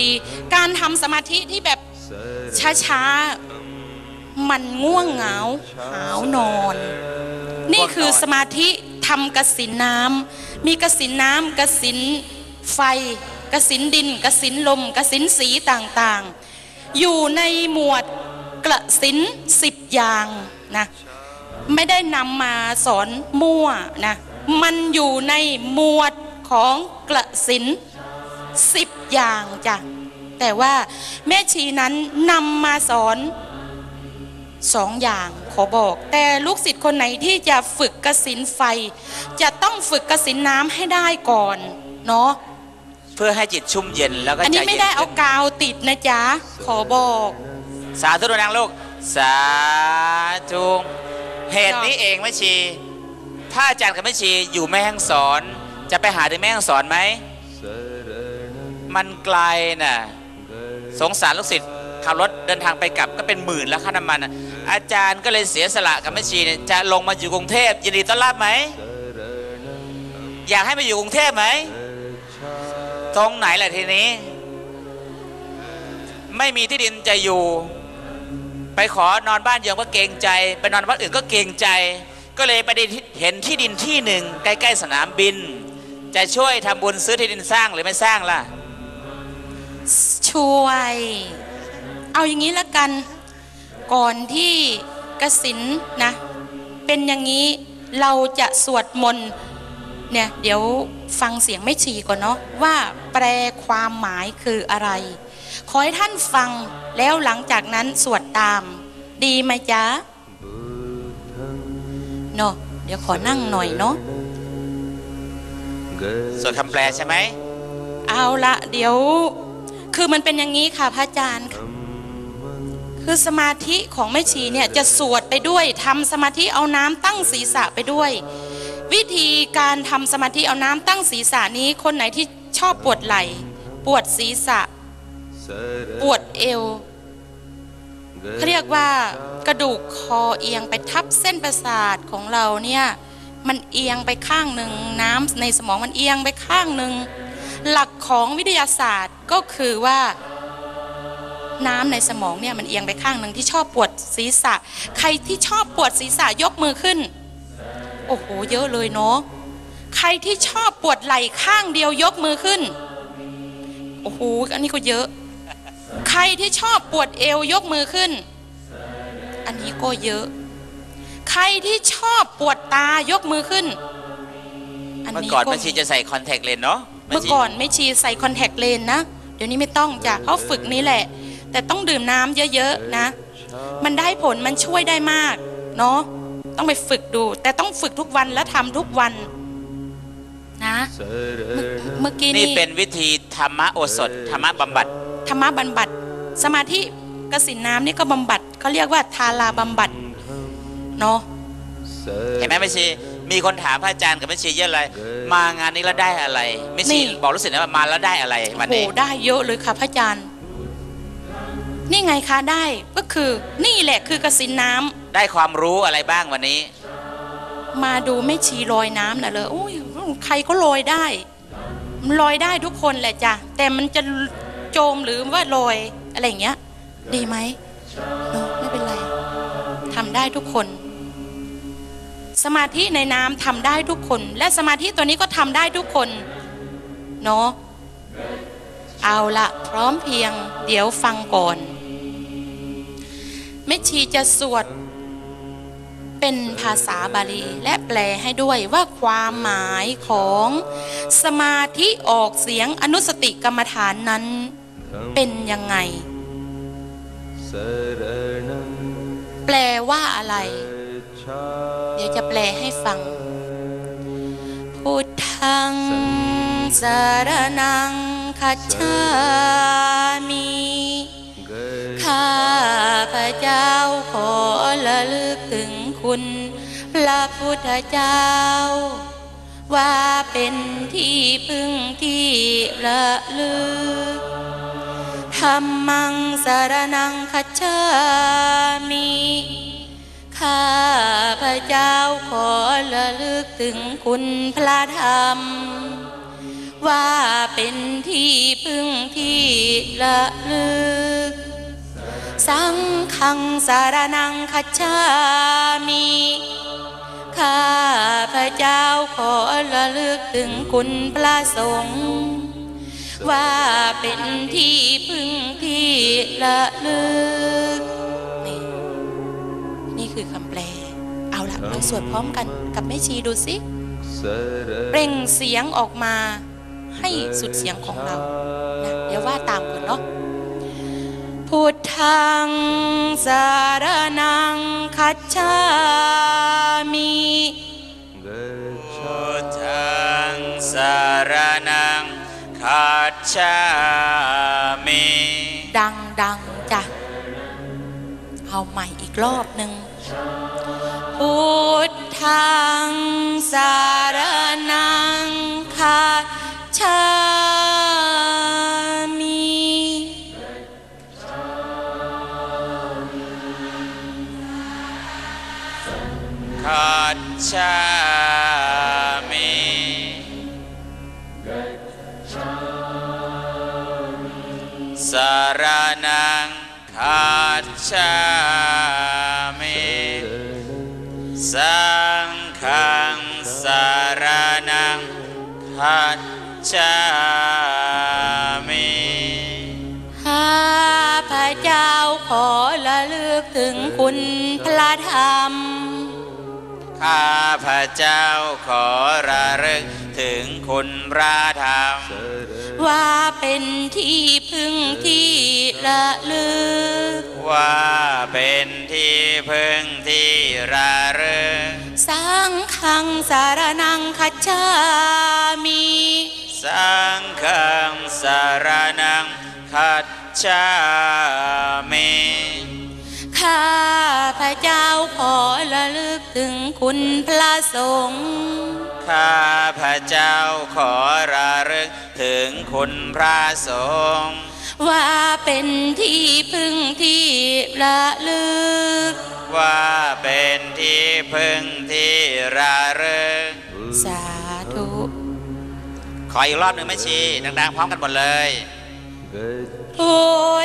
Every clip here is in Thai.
ดีๆ การทำสมาธิที่แบบช้าๆ มันง่วงเหงาหาวนอน นี่คือสมาธิทำกสินน้ำมีกสินน้ำกสินไฟกสินดินกสินลมกสินสีต่างๆ อยู่ในหมวดกระสินสิบอย่างนะไม่ได้นำมาสอนมั่วนะมันอยู่ในหมวดของกระสินสิบ อย่างจ้ะแต่ว่าแม่ชีนั้นนำมาสอนสองอย่างขอบอก แต่ลูกศิษย์คนไหนที่จะฝึกกสินไฟ จะต้องฝึกกสินน้ำให้ได้ก่อนเนาะเพื่อให้จิตชุ่มเย็นแล้วก็อันใจนี้ไม่เย็นได้เอาขึ้นกาวติดนะจ๊ะ ขอบอก สาธุดังๆลูก สาธุเหตุนี้เองแม่ชี ถ้าอาจารย์กับแม่ชีอยู่แม่ฮ่องสอน จะไปหาถึงแม่ฮ่องสอนไหม มันไกลน่ะสงสารลูกศิษย์ขับรถเดินทางไปกลับก็เป็นหมื่นแล้วค่าน้ำมัน อาจารย์ก็เลยเสียสละกับแม่ชีเนี่ยจะลงมาอยู่กรุงเทพยินดีต้อนรับไหมอยากให้มาอยู่กรุงเทพไหมตรงไหนแหละทีนี้ ไม่มีที่ดินจะอยู่ ไปขอนอนบ้านเยืองก็เกรงใจ ไปนอนวัดอื่นก็เกรงใจ ก็เลยไปเห็นที่ดินที่หนึ่งใกล้ ๆ สนามบิน จะช่วยทำบุญซื้อที่ดินสร้างหรือไม่สร้างล่ะ ช่วย เอาอย่างนี้ละกัน ก่อนที่กสินนะ เป็นอย่างนี้เราจะสวดมนต์เนี่ยเดี๋ยวฟังเสียงไม่ชีก่อนเนาะว่าแปลความหมายคืออะไร ขอให้ท่านฟังแล้วหลังจากนั้นสวดตาม ดีไหมจ๊ะเนาะเดี๋ยวขอนั่งหน่อยเนาะส่วนคำแปลใช่ไหม เอาละเดี๋ยว คือมันเป็นอย่างนี้ค่ะพระอาจารย์ คือสมาธิของแม่ชีเนี่ยจะสวดไปด้วยทำสมาธิเอาน้ำตั้งศีรษะไปด้วย วิธีการทำสมาธิเอาน้ำตั้งศีรษะนี้คนไหนที่ชอบปวดไหล่ปวดศีรษะ ปวดเอวเขาเรียกว่ากระดูกคอเอียงไปทับเส้นประสาทของเราเนี่ยมันเอียงไปข้างหนึ่งน้ำในสมองมันเอียงไปข้างหนึ่ง หลักของวิทยาศาสตร์ก็คือว่าน้ำในสมองเนี่ยมันเอียงไปข้างหนึ่งที่ชอบปวดศีรษะ ใครที่ชอบปวดศีรษะยกมือขึ้น โอ้โห เยอะเลยเนาะใครที่ชอบปวดไหล่ข้างเดียวยกมือขึ้น โอ้โหอันนี้ก็เยอะ ใครที่ชอบปวดเอวยกมือขึ้น อันนี้ก็เยอะ ใครที่ชอบปวดตายกมือขึ้น อันเมื่อก่อนก็แม่ชีจะใส่คอนแทคเลนส์เนาะ เมื่อก่อนไม่ชีใส่คอนแทคเลนส์นะ เดี๋ยวนี้ไม่ต้องจ้ะเขาฝึกนี้แหละ แต่ต้องดื่มน้ำเยอะๆนะ มันได้ผลมันช่วยได้มาก เนาะต้องไปฝึกดู แต่ต้องฝึกทุกวันและทำทุกวันนะเมื่อเมื่อกี้นี่นี่เป็นวิธีธรรมะโอสถธรรมะบำบัดธรรมะบำบัด สมาธิกสินน้ำนี่ก็บำบัดเขาเรียกว่าทาราบำบัดเนาะเห็นไหมแม่ชี มีคนถามพระอาจารย์กับแม่ชีเยอะเลย มางานนี้แล้วได้อะไรแม่ชีบอกรู้สึกนะว่ามาแล้วได้อะไรวันโอ้นี้โหได้เยอะเลยค่ะพระอาจารย์ นี่ไงคะได้ก็คือ นี่แหละคือกสินน้ำได้ความรู้อะไรบ้างวันนี้ มาดูไม่ชีลอยน้ำนะเลยโอ้ยใครก็ลอยได้มันลอยได้ทุกคนแหละจ้ะแต่มันจะโจมหรือว่าลอยอะไรอย่างเงี้ย ดีไหมเนอะไม่เป็นไรทำได้ทุกคน สมาธิในน้ำทำได้ทุกคน และสมาธิตัวนี้ก็ทำได้ทุกคนเนาะเอาละพร้อมเพรียง เดี๋ยวฟังก่อนแม่ชีจะสวด เป็นภาษาบาลีและแปลให้ด้วยว่าความหมายของสมาธิออกเสียงอนุสติกรรมฐานนั้นเป็นยังไง แปลว่าอะไร เดี๋ยวจะแปลให้ฟัง พุทธังสารนังคัจฉามิข้าพระเจ้าขอระลึกถึงคุณพระพุทธเจ้า ว่าเป็นที่พึ่งที่ระลึกธรรมังสารนังคัจฉามิ ข้าพระเจ้าขอระลึกถึงคุณพระธรรม ว่าเป็นที่พึ่งที่ละลึก สังฆังสารนังคัจฉามิข้าพระเจ้าขอระลึกถึงคุณพระสงฆ์ว่าเป็นที่พึ่งที่ละลึก สวดพร้อมกันกับแม่ชีดูสิเปล่งเสียงออกมาให้สุดเสียงของเรานะเดี๋ยวว่าตามก่อนเนาะพุทธังสารนังคัจฉามิพุทธังสารนังคัจฉามิดังดังๆจ้ะเอาใหม่อีกรอบหนึ่ง พุทธังสารนังคัจฉามิคัจฉามิสารนังคัจฉา คุณพระธรรม ข้าพระเจ้าขอระลึกถึงคุณพระธรรม ว่าเป็นที่พึ่งที่ระลึก ว่าเป็นที่พึ่งที่ระลึก สังฆังสารนังคัจฉามิ สังฆังสารนังคัจฉามิข้าพระ เจ้าขอระลึกถึงคุณพระสงฆ์ข้าพระเจ้าขอระลึกถึงคุณพระสงฆ์ว่าเป็นที่พึ่งที่ระลึก ว่าเป็นที่พึ่งที่ระลึก สาธุ ขออีกรอบหนึ่งแม่ชีดังๆพร้อมกันหมดเลย พุ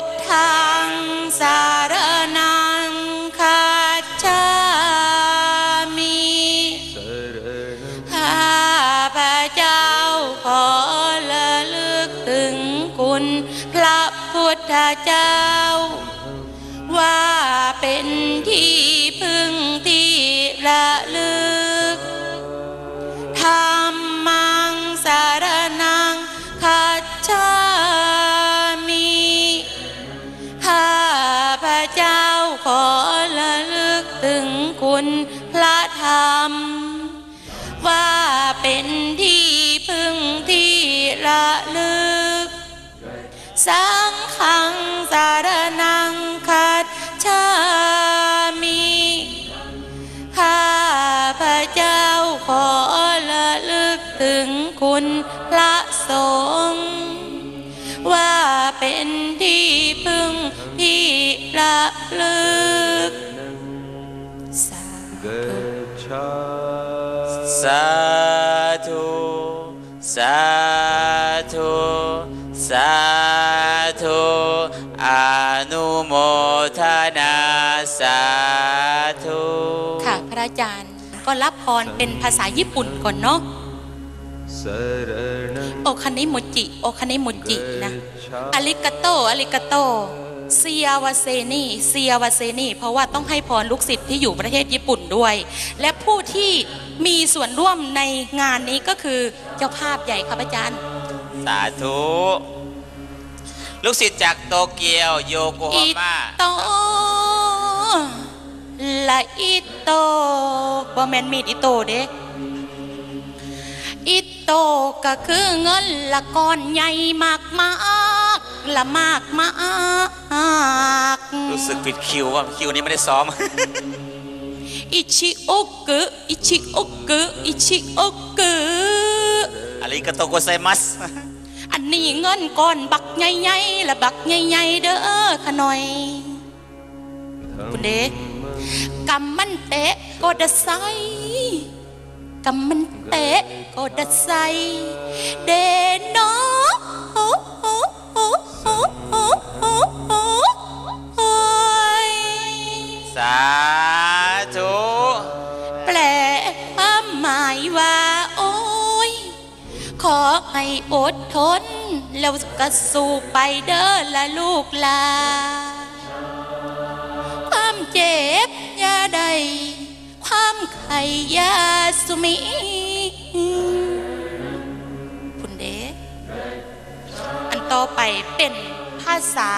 ทธังสารนัง พุ สังฆังสารนังคัจฉามิข้าพระเจ้าขอระลึกถึงคุณพระสงฆ์ว่าเป็นที่พึ่งที่ระลึกสาธุสาธุสา อาจารย์ ก็รับพรเป็นภาษาญี่ปุ่นก่อนเนาะโอคานิโมจิ โอคานิโมจินะอาริกาโตอาริกาโตเซียวาเซนีเซียวาเซนีเพราะว่าต้องให้พรลูกศิษย์ที่อยู่ประเทศญี่ปุ่นด้วย และผู้ที่มีส่วนร่วมในงานนี้ก็คือเจ้าภาพใหญ่ครับอาจารย์ สาธุ ลูกศิษย์จากโตเกียวโยโกฮาอิม่าโต ละอิโตบ่แมนมีดอิโตเด้อิโตก็คือเงินละก้อนใหญ่มากมากๆละมากมากรู้สึกผิดคิวว่าคิวนี้ไม่ได้ซ้อม อิชิโอกุอิชิโอกุอิชิโอกุอาริกาโตโกไซมัสอันนี้เงินก้อนบักใหญ่ๆละบักใหญ่ๆเด้อขะหน่อยคุณเด กำมันเตะก็ดะไซกำมันเตะก็ดะไซเดนอสาธุแปลความหมายว่า โอ้ย ขอให้อดทน แล้วกระสู้ไปเด้อละลูกลาความเจ็บ ใด ความไข่ยาสุมีคุณเดชอันต่อไปเป็นภาษา